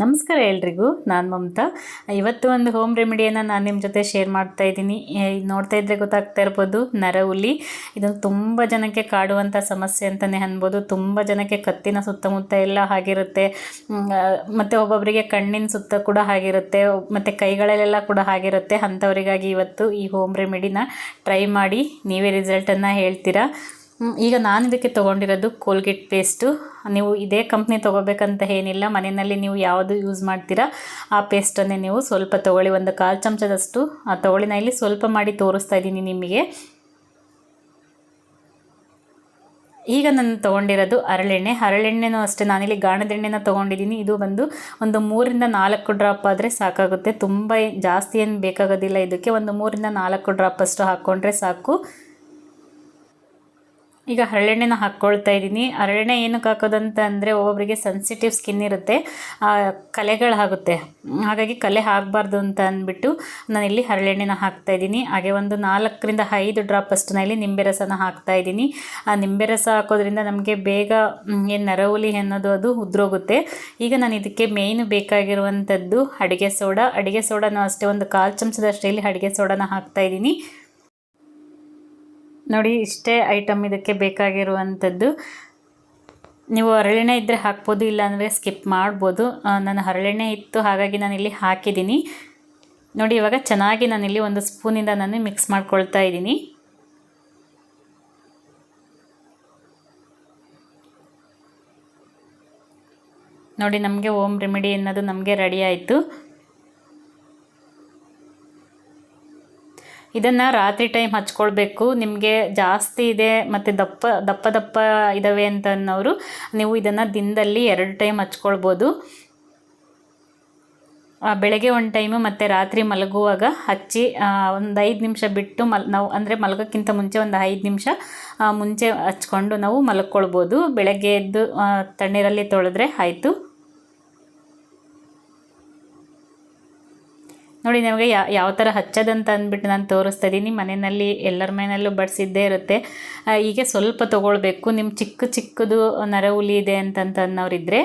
ನಮಸ್ಕಾರ ಎಲ್ರಿಗೂ, ನಾನು ಮಮತಾ. ಇವತ್ತು ಒಂದು ಹೋಮ್ ರೆಮಿಡಿಯನ್ನು ನಾನು ನಿಮ್ಮ ಜೊತೆ ಶೇರ್ ಮಾಡ್ತಾ ಇದ್ದೀನಿ. ನೋಡ್ತಾ ಇದ್ದರೆ ಗೊತ್ತಾಗ್ತಾ ಇರ್ಬೋದು, ನರಹುಲಿ. ಇದು ತುಂಬ ಜನಕ್ಕೆ ಕಾಡುವಂಥ ಸಮಸ್ಯೆ ಅಂತಲೇ ಅನ್ಬೋದು. ತುಂಬ ಜನಕ್ಕೆ ಕತ್ತಿನ ಸುತ್ತಮುತ್ತ ಎಲ್ಲ ಆಗಿರುತ್ತೆ ಮತ್ತು ಒಬ್ಬೊಬ್ಬರಿಗೆ ಕಣ್ಣಿನ ಸುತ್ತ ಕೂಡ ಆಗಿರುತ್ತೆ ಮತ್ತು ಕೈಗಳಲ್ಲೆಲ್ಲ ಕೂಡ ಆಗಿರುತ್ತೆ ಅಂಥವರಿಗಾಗಿ ಇವತ್ತು ಈ ಹೋಮ್ ರೆಮಿಡಿನ ಟ್ರೈ ಮಾಡಿ, ನೀವೇ ರಿಸಲ್ಟನ್ನು ಹೇಳ್ತೀರಾ? ಈಗ ನಾನು ಇದಕ್ಕೆ ತೊಗೊಂಡಿರೋದು ಕೋಲ್ಗೇಟ್ ಪೇಸ್ಟು ನೀವು ಇದೇ ಕಂಪ್ನಿ ತೊಗೋಬೇಕಂತ ಏನಿಲ್ಲ, ಮನೆಯಲ್ಲಿ ನೀವು ಯಾವುದು ಯೂಸ್ ಮಾಡ್ತೀರಾ, ಆ ಪೇಸ್ಟನ್ನೇ ನೀವು ಸ್ವಲ್ಪ ತೊಗೊಳ್ಳಿ. ಒಂದು ಕಾಲು ಚಮಚದಷ್ಟು, ಆ ತೊಗೊಳ್ಳಿ ನಾನು ಇಲ್ಲಿ ಸ್ವಲ್ಪ ಮಾಡಿ ತೋರಿಸ್ತಾ ಇದ್ದೀನಿ ನಿಮಗೆ. ಈಗ ನಾನು ತೊಗೊಂಡಿರೋದು ಹರಳೆಣ್ಣೆ ಹರಳೆಣ್ಣೆನೂ ಅಷ್ಟೇ, ನಾನಿಲ್ಲಿ ಗಾಣದೆಣ್ಣೆನ ತೊಗೊಂಡಿದ್ದೀನಿ. ಇದು ಬಂದು ಒಂದು ಮೂರಿಂದ ನಾಲ್ಕು ಡ್ರಾಪ್ ಆದರೆ ಸಾಕಾಗುತ್ತೆ. ತುಂಬ ಜಾಸ್ತಿ ಏನು ಬೇಕಾಗೋದಿಲ್ಲ ಇದಕ್ಕೆ. ಒಂದು ಮೂರಿಂದ ನಾಲ್ಕು ಡ್ರಾಪ್ ಅಷ್ಟು ಹಾಕ್ಕೊಂಡ್ರೆ ಸಾಕು. ಈಗ ಹರಳೆಣ್ಣೆನ ಹಾಕ್ಕೊಳ್ತಾ ಇದ್ದೀನಿ. ಹರಳೆಣ್ಣೆ ಏನಕ್ಕೆ ಹಾಕೋದಂತ ಅಂದರೆ ಒಬ್ಬೊಬ್ಬರಿಗೆ ಸೆನ್ಸಿಟಿವ್ ಸ್ಕಿನ್ ಇರುತ್ತೆ. ಕಲೆಗಳಾಗುತ್ತೆ ಹಾಗಾಗಿ ಕಲೆ ಹಾಕಬಾರ್ದು ಅಂತ ಅಂದ್ಬಿಟ್ಟು ನಾನಿಲ್ಲಿ ಹರಳೆಣ್ಣೆನ ಹಾಕ್ತಾ ಇದ್ದೀನಿ. ಹಾಗೆ ಒಂದು ನಾಲ್ಕರಿಂದ ಐದು ಡ್ರಾಪ್ ಅಷ್ಟು ಇಲ್ಲಿ ನಿಂಬೆ ರಸನ ಹಾಕ್ತಾ ಇದ್ದೀನಿ. ಆ, ನಿಂಬೆ ರಸ ಹಾಕೋದ್ರಿಂದ ನಮಗೆ ಬೇಗ ಏನು ನರಹುಲಿ ಅನ್ನೋದು ಅದು ಉದ್ರೋಗುತ್ತೆ. ಈಗ ನಾನು ಇದಕ್ಕೆ ಮೇಯ್ನ್ ಬೇಕಾಗಿರುವಂಥದ್ದು ಅಡುಗೆ ಸೋಡಾ. ಅಡುಗೆ ಸೋಡಾನು ಅಷ್ಟೇ, ಒಂದು ಕಾಲು ಚಮಚದಷ್ಟು ಇಲ್ಲಿ ಅಡುಗೆ ಸೋಡಾನ ಹಾಕ್ತಾ ಇದ್ದೀನಿ. ನೋಡಿ, ಇಷ್ಟೇ ಐಟಮ್ ಇದಕ್ಕೆ ಬೇಕಾಗಿರುವಂಥದ್ದು. ನೀವು ಹರಳೆಣ್ಣೆ ಇದ್ದರೆ ಹಾಕ್ಬೋದು, ಇಲ್ಲಾಂದರೆ ಸ್ಕಿಪ್ ಮಾಡ್ಬೋದು. ನಾನು ಹರಳೆಣ್ಣೆ ಇತ್ತು, ಹಾಗಾಗಿ ನಾನು ಇಲ್ಲಿ ಹಾಕಿದ್ದೀನಿ. ನೋಡಿ, ಇವಾಗ ಚೆನ್ನಾಗಿ ನಾನಿಲ್ಲಿ ಒಂದು ಸ್ಪೂನಿಂದ ನಾನು ಮಿಕ್ಸ್ ಮಾಡ್ಕೊಳ್ತಾ ಇದ್ದೀನಿ. ನೋಡಿ, ನಮಗೆ ಓಮ್ ರೆಮಿಡಿ ಅನ್ನೋದು ನಮಗೆ ರೆಡಿ ಆಯಿತು. ಇದನ್ನು ರಾತ್ರಿ ಟೈಮ್ ಹಚ್ಕೊಳ್ಬೇಕು. ನಿಮಗೆ ಜಾಸ್ತಿ ಇದೆ ಮತ್ತು ದಪ್ಪ ದಪ್ಪ ದಪ್ಪ ಇದ್ದಾವೆ ಅಂತ ಅನ್ನೋರು ನೀವು ಇದನ್ನು ದಿನದಲ್ಲಿ ಎರಡು ಟೈಮ್ ಹಚ್ಕೊಳ್ಬೋದು. ಬೆಳಗ್ಗೆ ಒಂದು ಟೈಮು ಮತ್ತು ರಾತ್ರಿ ಮಲಗುವಾಗ ಹಚ್ಚಿ ಒಂದು ಐದು ನಿಮಿಷ ಬಿಟ್ಟು ಮಲ್, ನಾವು ಅಂದರೆ ಮಲಗೋಕ್ಕಿಂತ ಮುಂಚೆ ಒಂದು ಐದು ನಿಮಿಷ ಮುಂಚೆ ಹಚ್ಕೊಂಡು ನಾವು ಮಲ್ಕೊಳ್ಬೋದು ಬೆಳಗ್ಗೆ ಎದ್ದು ತಣ್ಣೀರಲ್ಲಿ ತೊಳೆದ್ರೆ ಆಯಿತು. ನೋಡಿ, ನಿಮಗೆ ಯಾವ ಯಾವ ಥರ ಹಚ್ಚೋದಂತ ಅಂದ್ಬಿಟ್ಟು ನಾನು ತೋರಿಸ್ತಾ ಇದ್ದೀನಿ ಮನೆಯಲ್ಲಿ ಎಲ್ಲರ ಮನೆಯಲ್ಲೂ ಬಡಿಸಿದ್ದೇ ಇರುತ್ತೆ. ಹೀಗೆ ಸ್ವಲ್ಪ ತೊಗೊಳ್ಬೇಕು. ನಿಮ್ಮ ಚಿಕ್ಕ ಚಿಕ್ಕದು ನರಹುಲಿ ಇದೆ ಅಂತಂತನ್ನೋರಿದ್ದರೆ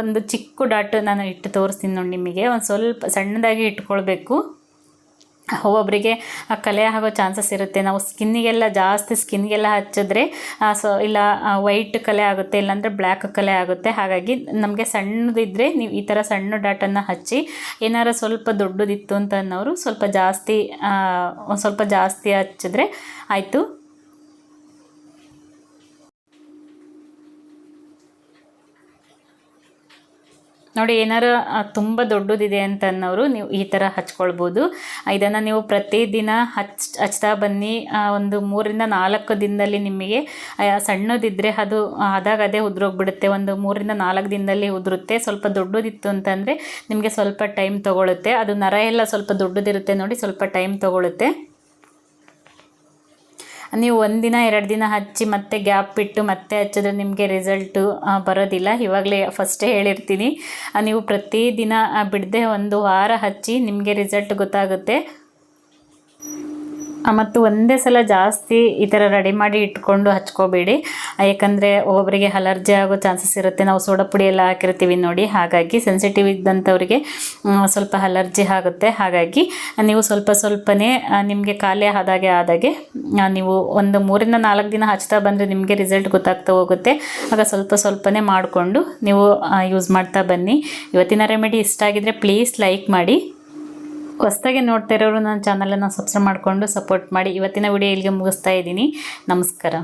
ಒಂದು ಚಿಕ್ಕ ಡಾಟ್ ನಾನು ಇಟ್ಟು ತೋರಿಸ್ತೀನಿ ನೋಡಿ ನಿಮಗೆ. ಒಂದು ಸ್ವಲ್ಪ ಸಣ್ಣದಾಗಿ ಇಟ್ಕೊಳ್ಬೇಕು. ಒಬ್ಬೊಬ್ಬರಿಗೆ ಕಲೆ ಆಗೋ ಚಾನ್ಸಸ್ ಇರುತ್ತೆ. ನಾವು ಸ್ಕಿನ್ನಿಗೆಲ್ಲ ಜಾಸ್ತಿ ಸ್ಕಿನ್ಗೆಲ್ಲ ಹಚ್ಚಿದ್ರೆ ಸೊ, ಇಲ್ಲ ವೈಟ್ ಕಲೆ ಆಗುತ್ತೆ, ಇಲ್ಲಾಂದರೆ ಬ್ಲ್ಯಾಕ್ ಕಲೆ ಆಗುತ್ತೆ. ಹಾಗಾಗಿ ನಮಗೆ ಸಣ್ಣದಿದ್ದರೆ ನೀವು ಈ ಥರ ಸಣ್ಣ ಡಾಟನ್ನು ಹಚ್ಚಿ ಏನಾರು ಸ್ವಲ್ಪ ದೊಡ್ಡದಿತ್ತು ಅಂತ ಅನ್ನೋರು ಸ್ವಲ್ಪ ಜಾಸ್ತಿ ಸ್ವಲ್ಪ ಜಾಸ್ತಿ ಹಚ್ಚಿದ್ರೆ ಆಯಿತು. ನೋಡಿ, ಏನಾರು ತುಂಬ ದೊಡ್ಡದಿದೆ ಅಂತ ಅನ್ನೋರು ನೀವು ಈ ಥರ ಹಚ್ಕೊಳ್ಬೋದು. ಇದನ್ನು ನೀವು ಪ್ರತಿದಿನ ಹಚ್, ಹಚ್ತಾ ಬನ್ನಿ. ಒಂದು ಮೂರಿಂದ ನಾಲ್ಕು ದಿನದಲ್ಲಿ ನಿಮಗೆ ಸಣ್ಣದಿದ್ದರೆ ಅದು ಆದಾಗ ಅದೇ ಉದುರೋಗ್ಬಿಡುತ್ತೆ. ಒಂದು ಮೂರಿಂದ ನಾಲ್ಕು ದಿನದಲ್ಲಿ ಉದುರುತ್ತೆ. ಸ್ವಲ್ಪ ದೊಡ್ಡದಿತ್ತು ಅಂತಂದರೆ ನಿಮಗೆ ಸ್ವಲ್ಪ ಟೈಮ್ ತೊಗೊಳುತ್ತೆ. ಅದು ನರ ಎಲ್ಲ ಸ್ವಲ್ಪ ದೊಡ್ಡದಿರುತ್ತೆ ನೋಡಿ, ಸ್ವಲ್ಪ ಟೈಮ್ ತೊಗೊಳುತ್ತೆ. ನೀವು ಒಂದಿನ ಎರಡು ದಿನ ಹಚ್ಚಿ ಮತ್ತೆ ಗ್ಯಾಪ್ ಬಿಟ್ಟು ಮತ್ತೆ ಹಚ್ಚಿದ್ರೆ ನಿಮಗೆ ರಿಸಲ್ಟು ಬರೋದಿಲ್ಲ. ಇವಾಗಲೇ ಫಸ್ಟೇ ಹೇಳಿರ್ತೀನಿ. ನೀವು ಪ್ರತಿದಿನ ಬಿಡದೆ ಒಂದು ವಾರ ಹಚ್ಚಿ ನಿಮಗೆ ರಿಸಲ್ಟ್ ಗೊತ್ತಾಗುತ್ತೆ. ಮತ್ತು ಒಂದೇ ಸಲ ಜಾಸ್ತಿ ಈ ಥರ ರೆಡಿ ಮಾಡಿ ಇಟ್ಕೊಂಡು ಹಚ್ಕೋಬೇಡಿ. ಯಾಕಂದರೆ ಒಬ್ಬೊಬ್ಬರಿಗೆ ಅಲರ್ಜಿ ಆಗೋ ಚಾನ್ಸಸ್ ಇರುತ್ತೆ. ನಾವು ಸೋಡಾ ಪುಡಿ ಎಲ್ಲ ಹಾಕಿರ್ತೀವಿ ನೋಡಿ. ಹಾಗಾಗಿ ಸೆನ್ಸಿಟಿವ್ ಇದ್ದಂಥವ್ರಿಗೆ ಸ್ವಲ್ಪ ಅಲರ್ಜಿ ಆಗುತ್ತೆ. ಹಾಗಾಗಿ ನೀವು ಸ್ವಲ್ಪ ಸ್ವಲ್ಪನೇ ನಿಮಗೆ ಖಾಲಿ ಆದಾಗೆ ಆದಾಗೆ ನೀವು ಒಂದು ಮೂರಿಂದ ನಾಲ್ಕು ದಿನ ಹಚ್ತಾ ಬಂದರೆ ನಿಮಗೆ ರಿಸಲ್ಟ್ ಗೊತ್ತಾಗ್ತಾ ಹೋಗುತ್ತೆ. ಆಗ ಸ್ವಲ್ಪ ಸ್ವಲ್ಪನೇ ಮಾಡಿಕೊಂಡು ನೀವು ಯೂಸ್ ಮಾಡ್ತಾ ಬನ್ನಿ. ಇವತ್ತಿನ ರೆಮಿಡಿ ಇಷ್ಟ ಆಗಿದ್ರೆ ಪ್ಲೀಸ್ ಲೈಕ್ ಮಾಡಿ. ಹೊಸ್ದಾಗೆ ನೋಡ್ತಾ ಇರೋರು ನನ್ನ ಚಾನಲನ್ನು ಸಬ್ಸ್ಕ್ರೈಬ್ ಮಾಡಿಕೊಂಡು ಸಪೋರ್ಟ್ ಮಾಡಿ. ಇವತ್ತಿನ ವಿಡಿಯೋ ಇಲ್ಲಿಗೆ ಮುಗಿಸ್ತಾ ಇದ್ದೀನಿ. ನಮಸ್ಕಾರ.